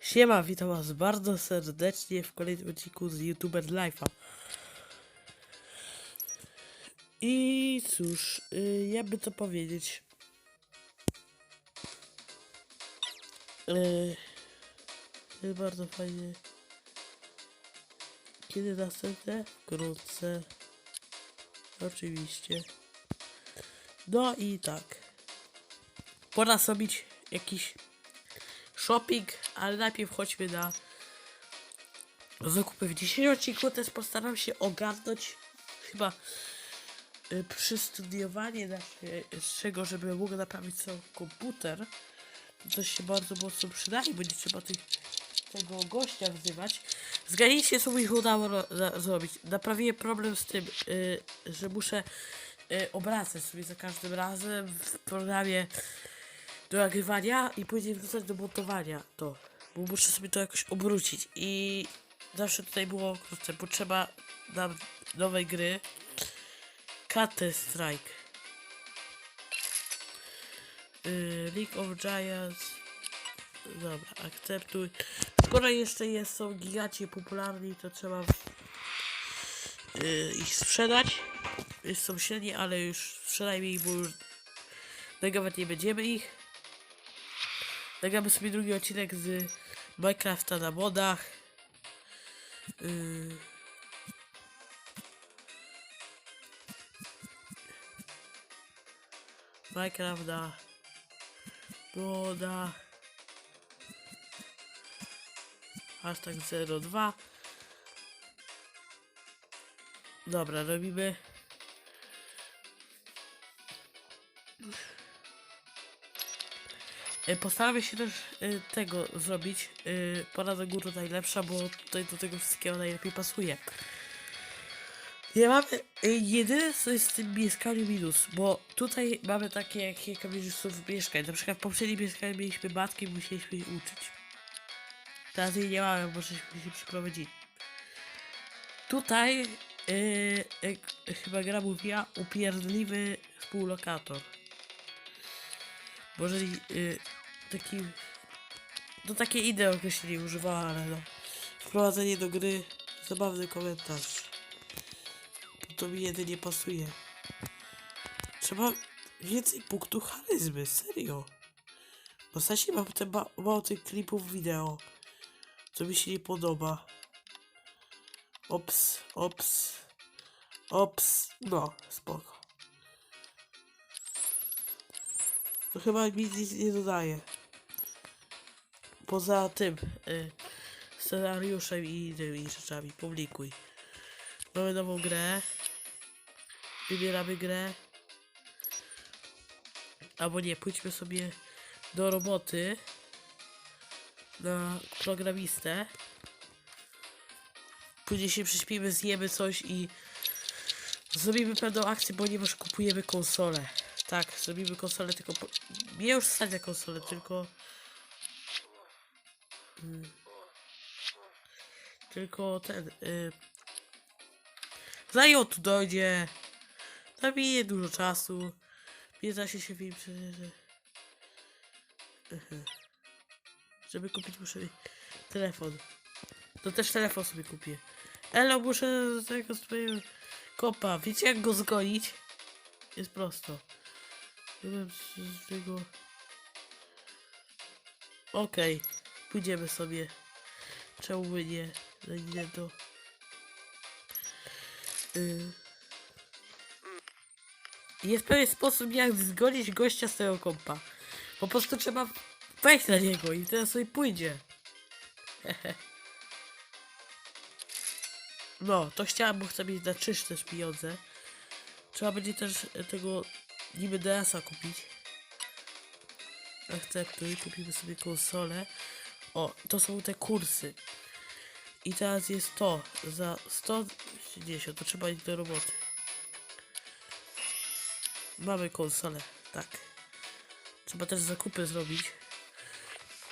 Siema, witam was bardzo serdecznie w kolejnym odcinku z YouTuber Life'a. I cóż, y, jakby to powiedzieć. Y, jest bardzo fajnie. Kiedy następne? Wkrótce. Oczywiście. No i tak. Pora zrobić jakiś shopping, ale najpierw chodźmy na zakupy w dzisiejszym odcinku. Też postaram się ogarnąć chyba przystudiowanie naszego, żeby mógł naprawić cały komputer. To się bardzo mocno przydaje, będzie trzeba tych, tego gościa wzywać. Zgadnijcie, co mi się udało za- zrobić. Naprawiłem problem z tym, y, że muszę y, obracać sobie za każdym razem w programie do nagrywania i później wrzucać do montowania to. Bo muszę sobie to jakoś obrócić i zawsze tutaj było kurczę, potrzeba nam nowej gry Counter Strike yy, League of Giants dobra, akceptuj skoro jeszcze jest, są gigaci popularni to trzeba yy, ich sprzedać są średni, ale już sprzedajmy ich, bo już nagrywać nie będziemy ich Nagramy sobie drugi odcinek z Minecrafta na modach. Yy. Minecraft na modach. Hashtag 02. Dobra, robimy. E, Postaramy się też e, tego zrobić. E, Pora do góry najlepsza, bo tutaj do tego wszystkiego najlepiej pasuje. Nie mamy jedyne co jest w tym mieszkaniu minus, bo tutaj mamy takie jak kilka minusów mieszkań. Na przykład w poprzednim mieszkaniu mieliśmy matki i musieliśmy jej uczyć. Teraz jej nie mamy, bo żeśmy się przyprowadzili. Tutaj jak chyba gra mówiła upierdliwy współlokator. Może y, taki. No takie idee określenie używała, ale no. Wprowadzenie do gry, zabawny komentarz. To mi jedynie pasuje. Trzeba więcej punktów charyzmy, serio. Bo Sasie mam te ma mało tych klipów wideo, co mi się nie podoba. Ops, ops, ops, no, spoko. To chyba mi nic nie dodaje. Poza tym y, scenariuszem i innymi rzeczami. Publikuj. Mamy nową grę. Wybieramy grę. Albo nie, pójdźmy sobie do roboty. Na programistę. Później się prześpimy, zjemy coś i zrobimy pewną akcję, ponieważ kupujemy konsolę. Tak, zrobimy konsolę, tylko... Po... Nie już stać konsolę, tylko... Mm. Tylko ten... Y... On tu dojdzie... Zabije dużo czasu. Nie da się się w nim prze- Mhm. Żeby kupić muszę telefon. To też telefon sobie kupię. Elo, muszę z tego swojego kopa. Wiecie jak go zgonić? Jest prosto. Z, tego... Okej. Pójdziemy sobie. Czemu by nie? Na Nintendo. Y. Jest pewien sposób jak zgonić gościa z tego kompa. Po prostu trzeba wejść na niego i wtedy sobie pójdzie. No, to chciałem, bo chcę mieć na czyż też pieniądze. Trzeba będzie też e, tego niby DS-a kupić. Akceptuj, kupimy sobie konsolę. O, to są te kursy. I teraz jest to. Za 110 to trzeba iść do roboty. Mamy konsolę, tak. Trzeba też zakupy zrobić.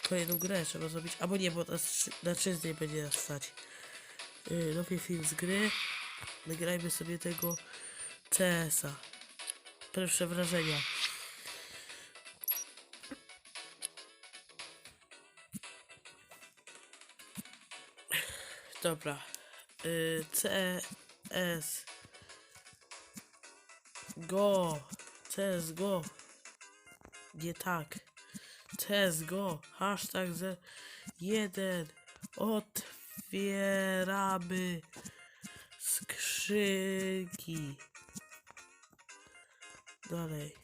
Kolejną grę trzeba zrobić, albo nie, bo na, trzy- na dni będzie nas stać. Yy, nowy film z gry. Nagrajmy sobie tego CS-a. Pierwsze wrażenia. Dobra. Yy, CS. Go. CS go. Nie tak. CS go. Hashtag z jeden. Otwieramy skrzynki. Dalej.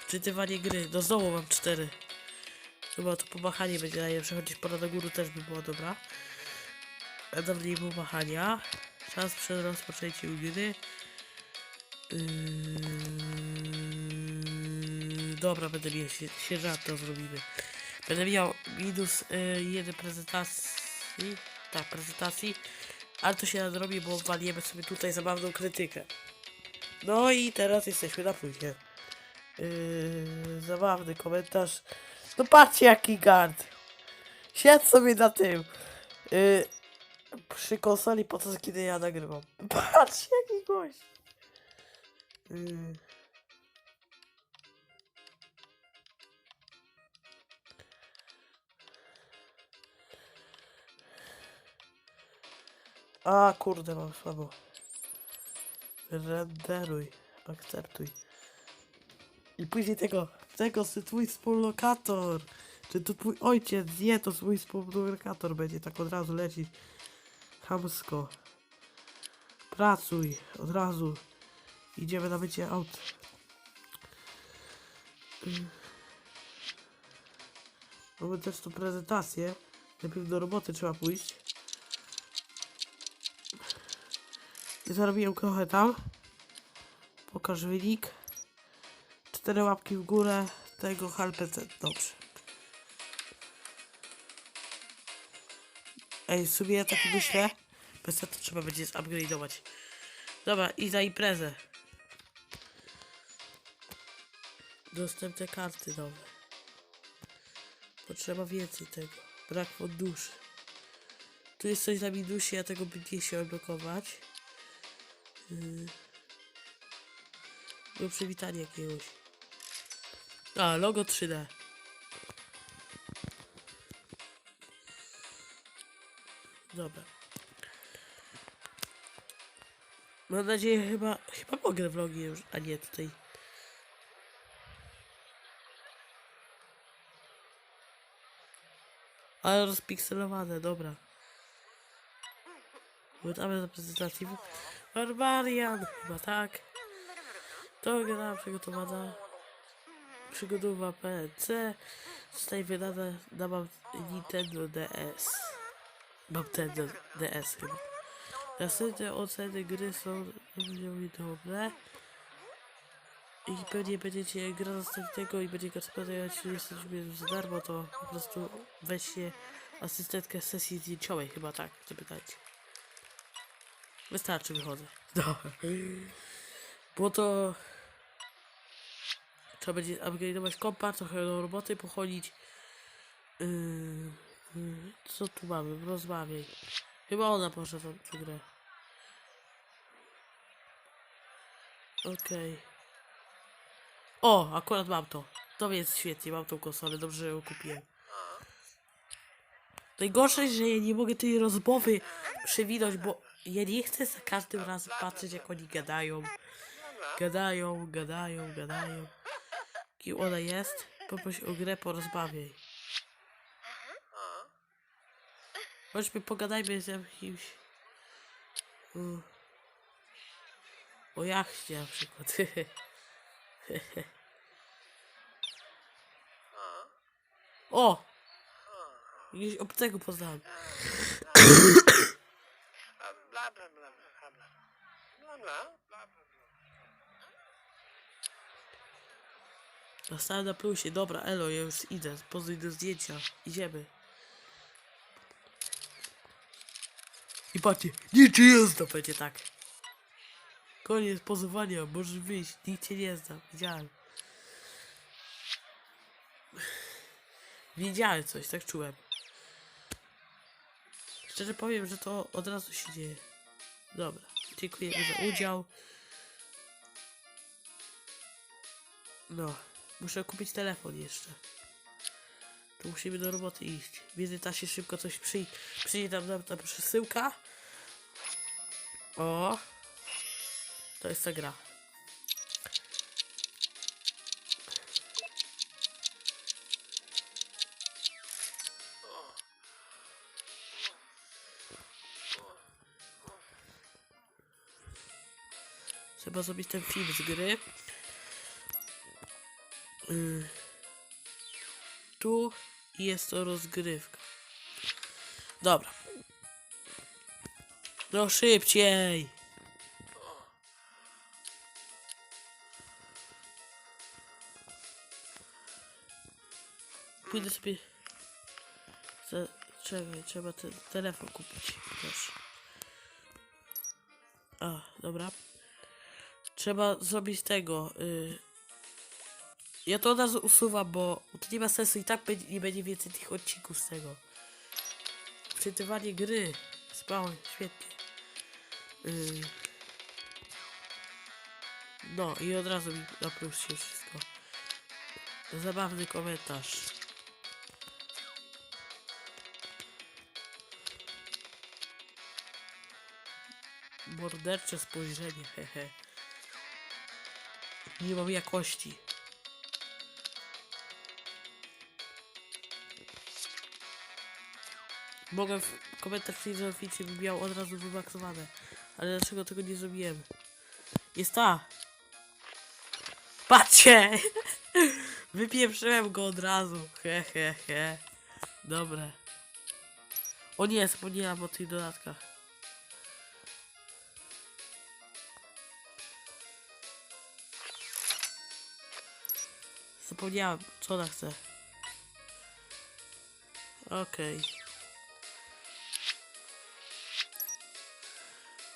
Wczytywanie gry. No znowu mam cztery. Chyba to pomachanie będzie najlepsze, chociaż pora do góry też by była dobra. A dawniej pomachania. Czas przed rozpoczęciem gry. Yy... Dobra, będę miał się, się rzadko zrobimy. Będę miał minus yy, jeden prezentacji. Tak, prezentacji. Ale to się nadrobi, bo walniemy sobie tutaj zabawną krytykę. No i teraz jesteśmy na plusie. Yy, zabawny komentarz. No patrzcie jaki gard. Siedź sobie na tym. Yy, przy konsoli po to kiedy ja nagrywam. Patrzcie jaki gość. Yy. A kurde mam słabo. Renderuj. Akceptuj. I później tego, tego, to twój współlokator. Czy to twój ojciec? Nie, to twój współlokator będzie tak od razu lecieć. Chamsko. Pracuj, od razu. Idziemy na mycie aut. Mamy też tu prezentację. Najpierw do roboty trzeba pójść. Zarobiłem trochę tam. Pokaż wynik. Cztery łapki w górę tego HLPC. Dobrze. Ej, w ja tak myślę. Bez to trzeba będzie zupgrade'ować. Dobra, i za imprezę. Dostępne karty nowe. Potrzeba więcej tego. Brak funduszy. Tu jest coś na minusie, ja tego nie się odblokować. Yy. Było przywitanie jakiegoś. A, logo 3D. Dobra. Mam nadzieję, chyba, chyba mogę vlogi już, a nie tutaj. Ale rozpikselowane, dobra. Witamy na prezentacji. Barbarian, chyba tak. To gra przygotowana. Przygodowa PC. Zostaje wydana na Nintendo DS. Mam ten DS chyba. Następne oceny gry są mi dobre. I pewnie będziecie gra następnego i będzie go 30 minut za darmo, to po prostu weźcie asystentkę sesji zdjęciowej, chyba tak, zapytajcie. Wystarczy, wychodzę. No. Bo to... Trzeba będzie upgrade'ować kompa, trochę do roboty pochodzić. Yy, co tu mamy? Rozmawiaj. Chyba ona poszła w tą grę. Okej. O, akurat mam to. To więc świetnie, mam tą konsolę, dobrze ją kupiłem. Najgorsze, że ja nie mogę tej rozmowy przewinąć, bo ja nie chcę za każdym razem patrzeć jak oni gadają. Gadają, gadają, gadają. Kim ona jest? Poproś o grę, porozmawiaj. Chodźmy, pogadajmy z jakimś... Mm. O jachcie na przykład. o! Gdzieś obcego poznałem. Bla bla Zostałem na plusie, dobra, elo, ja już idę, pozwól do zdjęcia, idziemy. I patrzcie, niczy to będzie tak. Koniec pozowania, możesz wyjść, nikt cię nie zna, widziałem. Wiedziałem coś, tak czułem. Szczerze powiem, że to od razu się dzieje. Dobra, dziękujemy za udział. No, muszę kupić telefon jeszcze. To musimy do roboty iść. W międzyczasie szybko coś przy... przyjdzie nam, nam ta przesyłka. O! To jest ta gra. Trzeba zrobić ten film z gry. Y, Tu jest to rozgrywka. Dobra. No szybciej. Pójdę sobie... Czekaj, trzeba ten telefon kupić też. A, dobra. Trzeba zrobić tego. Y... Ja to od razu usuwam, bo to nie ma sensu i tak będzie, nie będzie więcej tych odcinków z tego. Wczytywanie gry. Spało, świetnie. Y... No i od razu mi napróż się wszystko. Zabawny komentarz. Mordercze spojrzenie, hehe. Nie mam jakości. Mogę w komentarz filozoficznie bym miał od razu wymaksowane. Ale dlaczego tego nie zrobiłem? Jest ta! Patrzcie! Wypieprzyłem go od razu. He, he, he. Dobre. O nie, zapomniałam o tych dodatkach. Zapomniałem, co ona chce. Okej.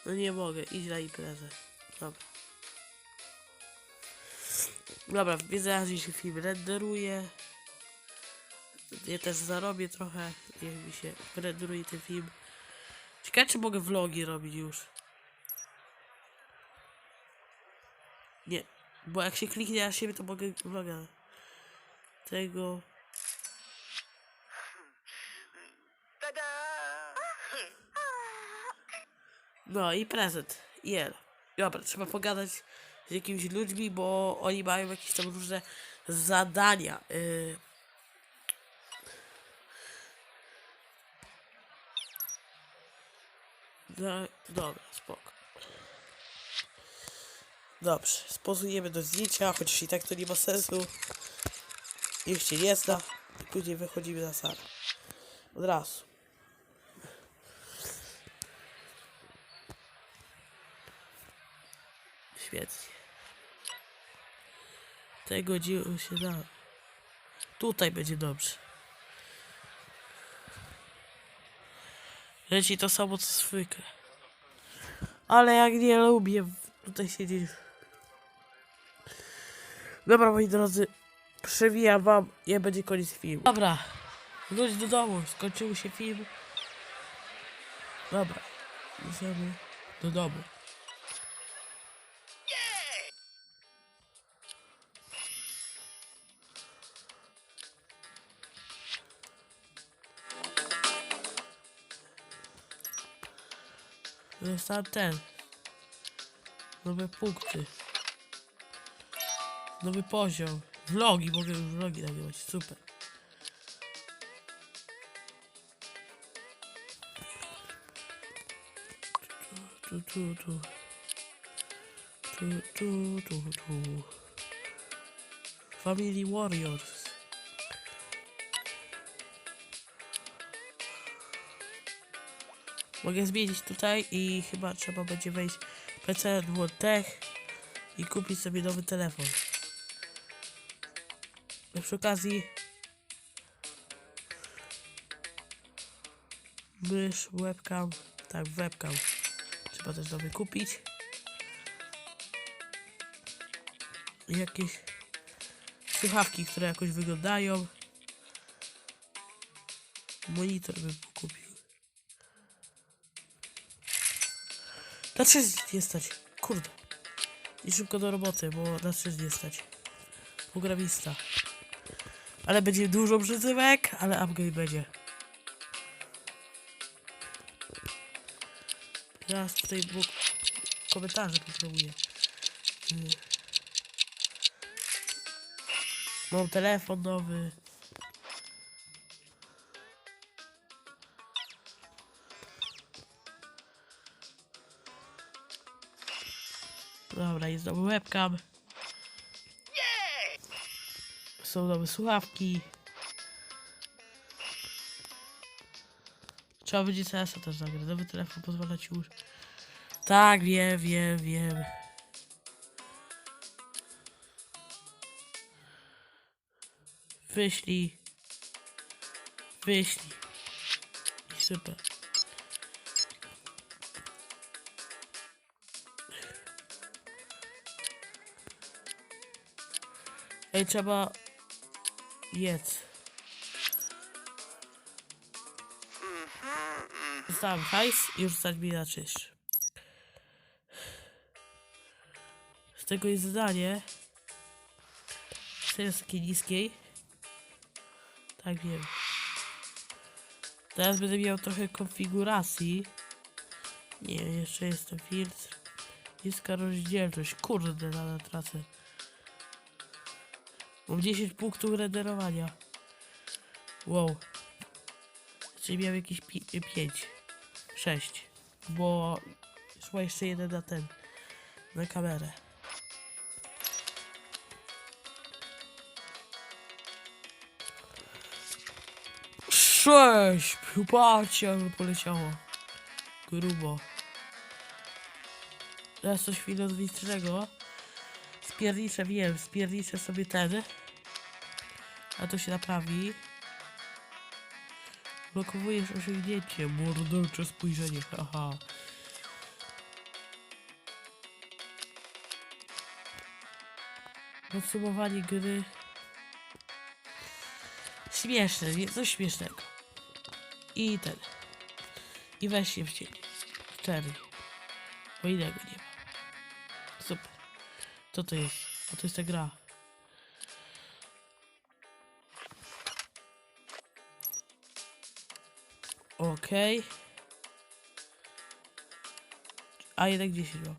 No nie mogę, idź na imprezę. Dobra. Dobra, w międzyczasie się film renderuje. Ja też zarobię trochę, niech mi się renderuje ten film. Ciekawe, czy mogę vlogi robić już. Nie, bo jak się kliknie na siebie, to mogę vloga. Tego. No i prezent. Jelo. Dobra, trzeba pogadać z jakimiś ludźmi, bo oni mają jakieś tam różne zadania. Yy. No, dobra, spoko. Dobrze, spozujemy do zdjęcia, chociaż i tak to nie ma sensu. Niech się nie zna. I później wychodzimy na salę. Od razu. Świetnie. Tego dzieło się da. Tutaj będzie dobrze. Leci to samo co zwykle. Ale jak nie lubię tutaj siedzieć. Dobra moi drodzy. Przewijam wam i będzie koniec filmu. Dobra. Wróć do domu. Skończył się film. Dobra. Idziemy do domu. Jest tam ten. Nowe punkty. Nowy poziom. Vlogi, mogę już vlogi nagrywać. Super. Tu, tu, tu. Tu, tu, tu, tu. Family Warriors. Mogę zmienić tutaj i chyba trzeba będzie wejść PC Tech i kupić sobie nowy telefon. No przy okazji mysz, webcam, tak webcam trzeba też nowy kupić. jakieś słuchawki, które jakoś wyglądają. Monitor bym Na 3 nie stać. Kurde. I szybko do roboty, bo na 3 nie stać. Programista. Ale będzie dużo przyzywek, ale upgrade będzie. Teraz tutaj było komentarze potrzebuję. Y. Mam telefon nowy. Jest nowy webcam. Są nowe słuchawki. Trzeba będzie CS-a też zagrać. Nowy telefon pozwala ci już. Tak, wiem, wiem, wiem. Wyślij. Wyślij. I super. Ej, trzeba... Jedz. Zostałem hajs i stać mi na czyż. Z tego jest zadanie. Serio z takiej niskiej. Tak wiem. Teraz będę miał trochę konfiguracji. Nie, jeszcze jest ten filtr. Niska rozdzielczość. Kurde, nadal tracę. Mam 10 punktów renderowania. Wow. Czyli miałem jakieś 5. 6. Bo szło jeszcze jeden na ten. Na kamerę. Sześć! Patrzcie, jakby poleciało. Grubo. Teraz coś filozoficznego. Spierniczę, wiem, spierniczę sobie ten. A to się naprawi. Blokowujesz osiągnięcie, mordercze spojrzenie, haha. Podsumowanie gry. Śmieszne? Coś śmiesznego. I ten. I weź się w cień. Cztery. Bo innego nie. Co to jest? A to jest ta gra. Okej. A jednak 10 mam.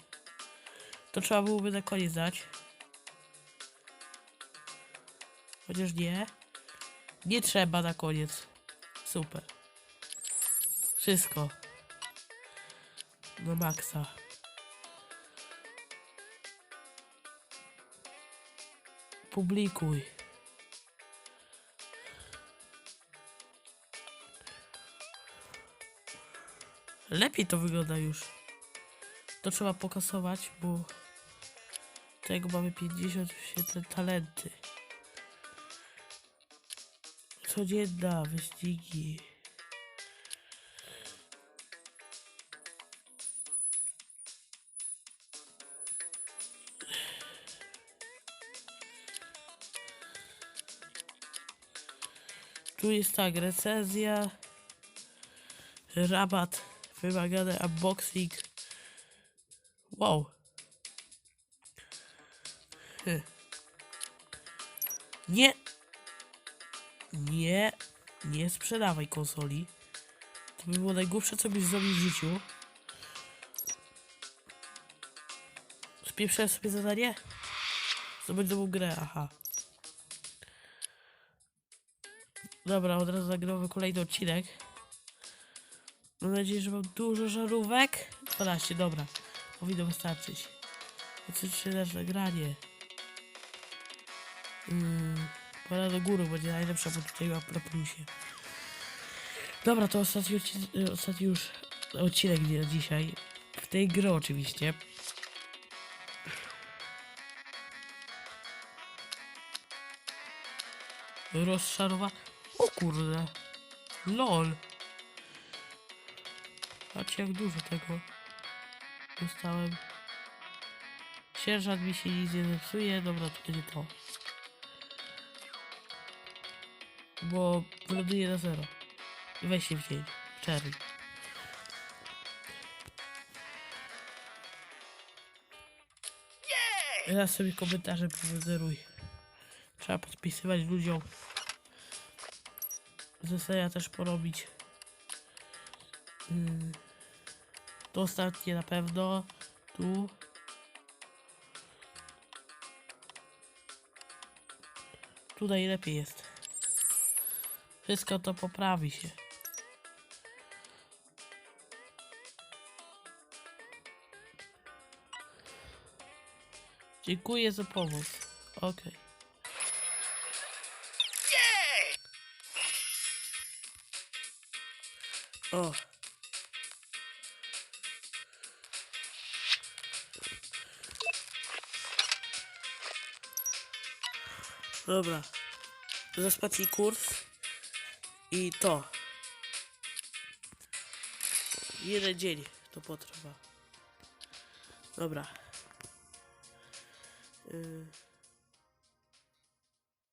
To trzeba byłoby na koniec dać. Chociaż nie. Nie trzeba na koniec. Super. Wszystko. Na maksa. Publikuj. Lepiej to wygląda już. To trzeba pokasować, bo tego mamy 50 świetle talenty. Codzienna, wyścigi. Tu jest tak, recenzja, rabat, wymagany unboxing. Wow. Hy. Nie. Nie. Nie sprzedawaj konsoli. To by było najgłupsze, co byś zrobił w życiu. Spieprzałem sobie zadanie? Zdobądź nową grę, aha. Dobra, od razu nagrywamy kolejny odcinek. Mam nadzieję, że mam dużo żarówek. 12, dobra. Powinno wystarczyć. Oczywiście też nagranie. Mm, pora do góry, będzie najlepsza, bo tutaj mam na plusie. Dobra, to ostatni, odcinek, ostatni już odcinek dzisiaj. W tej gry oczywiście. Rozczarowa... Kurde. LOL. Patrzcie jak dużo tego dostałem. Sierżant mi się nic nie zepsuje, dobra, to będzie to. Bo wyląduje na zero. I weź się w dzień, w. Teraz sobie komentarze wyzeruj. Trzeba podpisywać ludziom. Zlecenia też porobić. Yy. To ostatnie na pewno. Tu. Tu najlepiej jest. Wszystko to poprawi się. Dziękuję za pomoc. Okej. O. Dobra. Zaspać kurs. I to. Jeden dzień to potrwa. Dobra. Yy.